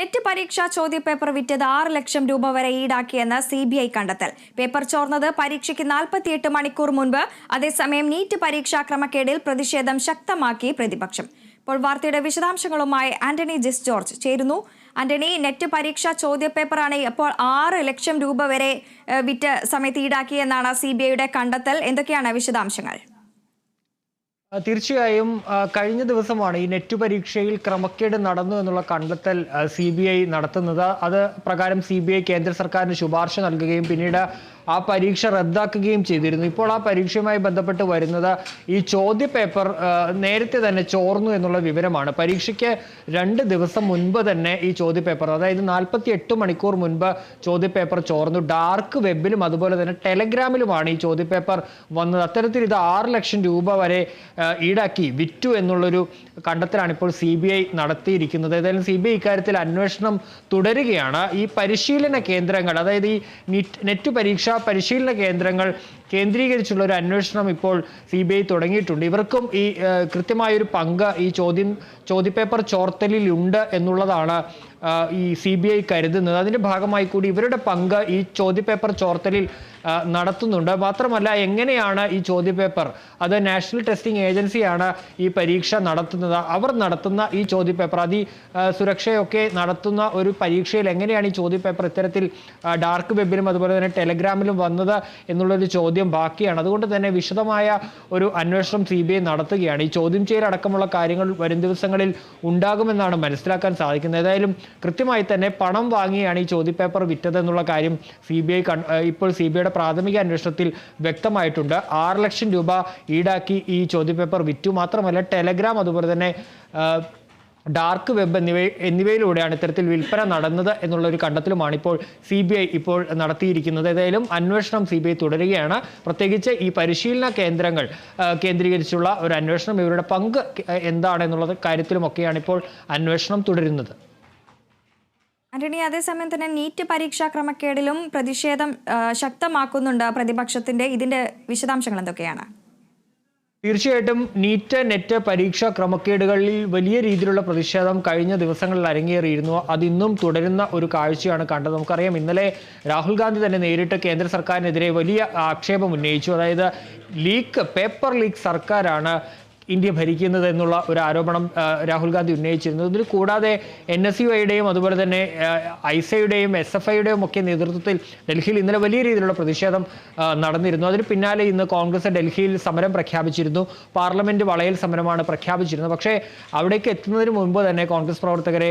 Net പരീക്ഷാ ചോദ്യപേപ്പർ വിറ്റത് ആറ് ലക്ഷം രൂപ വരെ ഈടാക്കിയെന്ന് സി ബി ഐ കണ്ടെത്തൽ. പേപ്പർ ചോർന്നത് പരീക്ഷയ്ക്ക് നാൽപ്പത്തിയെട്ട് മണിക്കൂർ മുൻപ്. അതേസമയം നീറ്റ് പരീക്ഷാ ക്രമക്കേടിൽ പ്രതിഷേധം ശക്തമാക്കി പ്രതിപക്ഷം. ഇപ്പോൾ വാർത്തയുടെ വിശദാംശങ്ങളുമായി ആന്റണി ജിസ് ജോർജ് ചേരുന്നു. ആന്റണി നെറ്റ് പരീക്ഷാ ചോദ്യപേപ്പറാണ് ഇപ്പോൾ ആറ് ലക്ഷം രൂപ വരെ വിറ്റ സമയത്ത് ഈടാക്കിയെന്നാണ് സി ബി ഐയുടെ കണ്ടെത്തൽ. എന്തൊക്കെയാണ് വിശദാംശങ്ങൾ? തീർച്ചയായും കഴിഞ്ഞ ദിവസമാണ് ഈ നെറ്റ് പരീക്ഷയിൽ ക്രമക്കേട് നടന്നു എന്നുള്ള കണ്ടെത്തൽ സി ബി ഐ നടത്തുന്നത്. അത് പ്രകാരം സി ബി ഐ കേന്ദ്ര സർക്കാരിന് ശുപാർശ നൽകുകയും പിന്നീട് ആ പരീക്ഷ റദ്ദാക്കുകയും ചെയ്തിരുന്നു. ഇപ്പോൾ ആ പരീക്ഷയുമായി ബന്ധപ്പെട്ട് വരുന്നത് ഈ ചോദ്യപേപ്പർ നേരത്തെ തന്നെ ചോർന്നു എന്നുള്ള വിവരമാണ്. പരീക്ഷയ്ക്ക് രണ്ട് ദിവസം മുൻപ് തന്നെ ഈ ചോദ്യപേപ്പർ അതായത് നാൽപ്പത്തി എട്ട് മണിക്കൂർ മുൻപ് ചോദ്യപേപ്പർ ചോർന്നു. ഡാർക്ക് വെബിലും അതുപോലെ തന്നെ ടെലഗ്രാമിലുമാണ് ഈ ചോദ്യപേപ്പർ വന്നത്. അത്തരത്തിൽ ഇത് ആറ് ലക്ഷം രൂപ വരെ ഈടാക്കി വിറ്റു എന്നുള്ളൊരു കണ്ടെത്തലാണ് ഇപ്പോൾ സി ബി ഐ നടത്തിയിരിക്കുന്നത്. ഏതായാലും സി ബി ഐ ഇക്കാര്യത്തിൽ അന്വേഷണം തുടരുകയാണ്. ഈ പരിശീലന കേന്ദ്രങ്ങൾ അതായത് ഈ നെറ്റ് പരീക്ഷാ പരിശീലന കേന്ദ്രങ്ങൾ കേന്ദ്രീകരിച്ചുള്ള ഒരു അന്വേഷണം ഇപ്പോൾ സി ബി ഐ തുടങ്ങിയിട്ടുണ്ട്. ഇവർക്കും ഈ കൃത്യമായൊരു പങ്ക് ഈ ചോദ്യം ചോദ്യപേപ്പർ ചോർത്തലിലുണ്ട് എന്നുള്ളതാണ് ഈ സി ബി ഐ കരുതുന്നത്. അതിന്റെ ഭാഗമായി കൂടി ഇവരുടെ പങ്ക് ഈ ചോദ്യപേപ്പർ ചോർത്തലിൽ നടത്തുന്നുണ്ട്. മാത്രമല്ല എങ്ങനെയാണ് ഈ ചോദ്യപേപ്പർ അത് നാഷണൽ ടെസ്റ്റിംഗ് ഏജൻസിയാണ് ഈ പരീക്ഷ നടത്തുന്നത്. അവർ നടത്തുന്ന ഈ ചോദ്യപേപ്പർ അതി സുരക്ഷയൊക്കെ നടത്തുന്ന ഒരു പരീക്ഷയിൽ എങ്ങനെയാണ് ഈ ചോദ്യപേപ്പർ ഇത്തരത്തിൽ ഡാർക്ക് വെബിലും അതുപോലെ തന്നെ ടെലഗ്രാമിലും വന്നത് എന്നുള്ളൊരു ചോദ്യം ബാക്കിയാണ്. അതുകൊണ്ട് തന്നെ വിശദമായ ഒരു അന്വേഷണം സി ബി ഐ നടത്തുകയാണ്. ഈ ചോദ്യം ചെയ്യലടക്കമുള്ള കാര്യങ്ങൾ വരും ദിവസങ്ങളിൽ ഉണ്ടാകുമെന്നാണ് മനസ്സിലാക്കാൻ സാധിക്കുന്നത്. ഏതായാലും കൃത്യമായി തന്നെ പണം വാങ്ങിയാണ് ഈ ചോദ്യപേപ്പർ വിറ്റതെന്നുള്ള കാര്യം സി ബി ഐ ഇപ്പോൾ സി ബി ഐയുടെ പ്രാഥമിക അന്വേഷണത്തിൽ വ്യക്തമായിട്ടുണ്ട്. ആറ് ലക്ഷം രൂപ ഈടാക്കി ഈ ചോദ്യപേപ്പർ വിറ്റു. മാത്രമല്ല ടെലഗ്രാം അതുപോലെ തന്നെ ഡാർക്ക് വെബ് എന്നിവ എന്നിവയിലൂടെയാണ് ഇത്തരത്തിൽ വിൽപ്പന നടന്നത് എന്നുള്ള ഒരു കണ്ടെത്തലുമാണ് ഇപ്പോൾ സി ബി ഐ ഇപ്പോൾ നടത്തിയിരിക്കുന്നത്. ഏതായാലും അന്വേഷണം സി ബി ഐ തുടരുകയാണ്. പ്രത്യേകിച്ച് ഈ പരിശീലന കേന്ദ്രങ്ങൾ കേന്ദ്രീകരിച്ചുള്ള ഒരു അന്വേഷണം ഇവരുടെ പങ്ക് എന്താണ് എന്നുള്ള കാര്യത്തിലുമൊക്കെയാണ് ഇപ്പോൾ അന്വേഷണം തുടരുന്നത്. ആന്റണി അതേസമയം തന്നെ നീറ്റ് പരീക്ഷാ ക്രമക്കേടിലും പ്രതിഷേധം ശക്തമാക്കുന്നുണ്ട് പ്രതിപക്ഷത്തിന്റെ. ഇതിന്റെ വിശദാംശങ്ങൾ എന്തൊക്കെയാണ്? തീർച്ചയായിട്ടും നീറ്റ് നെറ്റ് പരീക്ഷാ ക്രമക്കേടുകളിൽ വലിയ രീതിയിലുള്ള പ്രതിഷേധം കഴിഞ്ഞ ദിവസങ്ങളിൽ അരങ്ങേറിയിരുന്നു. അതിന്നും തുടരുന്ന ഒരു കാഴ്ചയാണ് കണ്ടത്. നമുക്കറിയാം ഇന്നലെ രാഹുൽ ഗാന്ധി തന്നെ നേരിട്ട് കേന്ദ്ര സർക്കാരിനെതിരെ വലിയ ആക്ഷേപം ഉന്നയിച്ചു. അതായത് ലീക്ക് പേപ്പർ ലീക്ക് സർക്കാരാണ് ഇന്ത്യ ഭരിക്കുന്നത് എന്നുള്ള ഒരു ആരോപണം രാഹുൽ ഗാന്ധി ഉന്നയിച്ചിരുന്നു. ഇതിൽ കൂടാതെ എൻ എസ് യു ഐയുടെയും അതുപോലെ തന്നെ ഐസയുടെയും എസ് എഫ് ഐയുടെയും ഒക്കെ നേതൃത്വത്തിൽ ഡൽഹിയിൽ ഇന്നലെ വലിയ രീതിയിലുള്ള പ്രതിഷേധം നടന്നിരുന്നു. അതിന് പിന്നാലെ ഇന്ന് കോൺഗ്രസ് ഡൽഹിയിൽ സമരം പ്രഖ്യാപിച്ചിരുന്നു. പാർലമെന്റ് വളയൽ സമരമാണ് പ്രഖ്യാപിച്ചിരുന്നത്. പക്ഷേ അവിടേക്ക് എത്തുന്നതിന് മുൻപ് തന്നെ കോൺഗ്രസ് പ്രവർത്തകരെ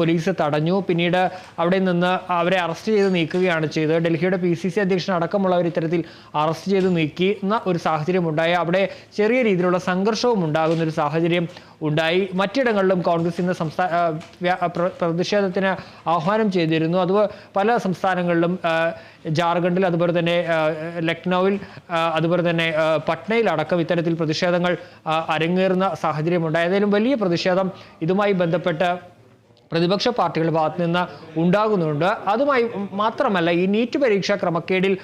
പോലീസ് തടഞ്ഞു. പിന്നീട് അവിടെ നിന്ന് അവരെ അറസ്റ്റ് ചെയ്ത് നീക്കുകയാണ് ചെയ്തത്. ഡൽഹിയുടെ പി സി സി അധ്യക്ഷൻ അടക്കമുള്ളവർ ഇത്തരത്തിൽ അറസ്റ്റ് ചെയ്ത് നീക്കി എന്ന ഒരു ഉണ്ടായ അവിടെ ചെറിയ രീതിയിലുള്ള സംഘർഷവും ഉണ്ടാകുന്ന ഒരു സാഹചര്യം ഉണ്ടായി. മറ്റിടങ്ങളിലും കോൺഗ്രസ് ഇന്ന് സംസ്ഥാന പ്രതിഷേധത്തിന് ആഹ്വാനം ചെയ്തിരുന്നു. അത് പല സംസ്ഥാനങ്ങളിലും ജാർഖണ്ഡിൽ അതുപോലെ തന്നെ ലക്നൌവിൽ അതുപോലെ തന്നെ പട്നയിലടക്കം ഇത്തരത്തിൽ പ്രതിഷേധങ്ങൾ അരങ്ങേറുന്ന സാഹചര്യമുണ്ടായി. ഏതായാലും വലിയ പ്രതിഷേധം ഇതുമായി ബന്ധപ്പെട്ട് പ്രതിപക്ഷ പാർട്ടികളുടെ ഭാഗത്ത് നിന്ന് ഉണ്ടാകുന്നുണ്ട്. അതുമായി മാത്രമല്ല ഈ നീറ്റ് പരീക്ഷാ ക്രമക്കേടിൽ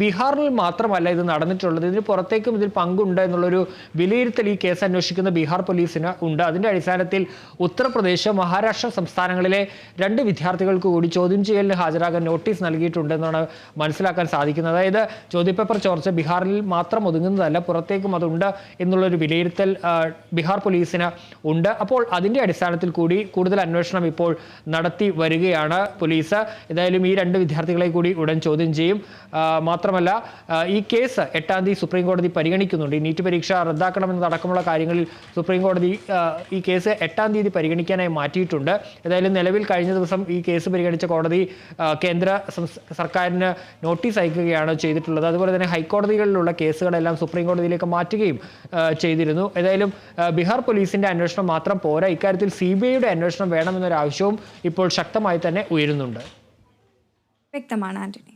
ബീഹാറിൽ മാത്രമല്ല ഇത് നടന്നിട്ടുള്ളത്. ഇതിന് പുറത്തേക്കും ഇതിൽ പങ്കുണ്ട് എന്നുള്ളൊരു വിലയിരുത്തൽ ഈ കേസ് അന്വേഷിക്കുന്ന ബീഹാർ പോലീസിന് ഉണ്ട്. അതിന്റെ അടിസ്ഥാനത്തിൽ ഉത്തർപ്രദേശ് മഹാരാഷ്ട്ര സംസ്ഥാനങ്ങളിലെ രണ്ട് വിദ്യാർത്ഥികൾക്ക് കൂടി ചോദ്യം ചെയ്യലിന് ഹാജരാകാൻ നോട്ടീസ് നൽകിയിട്ടുണ്ടെന്നാണ് മനസ്സിലാക്കാൻ സാധിക്കുന്നത്. അതായത് ചോദ്യപേപ്പർ ചോർച്ച ബീഹാറിൽ മാത്രം ഒതുങ്ങുന്നതല്ല പുറത്തേക്കും അതുണ്ട് എന്നുള്ളൊരു വിലയിരുത്തൽ ബീഹാർ പോലീസിന് ഉണ്ട്. അപ്പോൾ അതിന്റെ അടിസ്ഥാനത്തിൽ കൂടി കൂടുതൽ അന്വേഷണം ഇപ്പോൾ നടത്തി വരികയാണ് പോലീസ്. ഏതായാലും ഈ രണ്ട് വിദ്യാർത്ഥികളെ കൂടി ഉടൻ ചോദ്യം ചെയ്യും. മാത്രമല്ല ഈ കേസ് എട്ടാം തീയതി സുപ്രീം കോടതി പരിഗണിക്കുന്നുണ്ട്. ഈ നീറ്റ് പരീക്ഷ റദ്ദാക്കണമെന്നതടക്കമുള്ള കാര്യങ്ങളിൽ സുപ്രീം കോടതി ഈ കേസ് എട്ടാം തീയതി പരിഗണിക്കാനായി മാറ്റിയിട്ടുണ്ട്. ഏതായാലും നിലവിൽ കഴിഞ്ഞ ദിവസം ഈ കേസ് പരിഗണിച്ച കോടതി കേന്ദ്ര സർക്കാരിന് നോട്ടീസ് അയക്കുകയാണ് ചെയ്തിട്ടുള്ളത്. അതുപോലെ തന്നെ ഹൈക്കോടതികളിലുള്ള കേസുകളെല്ലാം സുപ്രീം കോടതിയിലേക്ക് മാറ്റുകയും ചെയ്തിരുന്നു. ഏതായാലും ബീഹാർ പോലീസിന്റെ അന്വേഷണം മാത്രം പോരാ. ഇക്കാര്യത്തിൽ സി ബി ഐയുടെ അന്വേഷണം വേണമെന്നൊരു ആവശ്യവും ഇപ്പോൾ ശക്തമായി തന്നെ ഉയരുന്നുണ്ട്. വ്യക്തമാണ് ആന്റണി.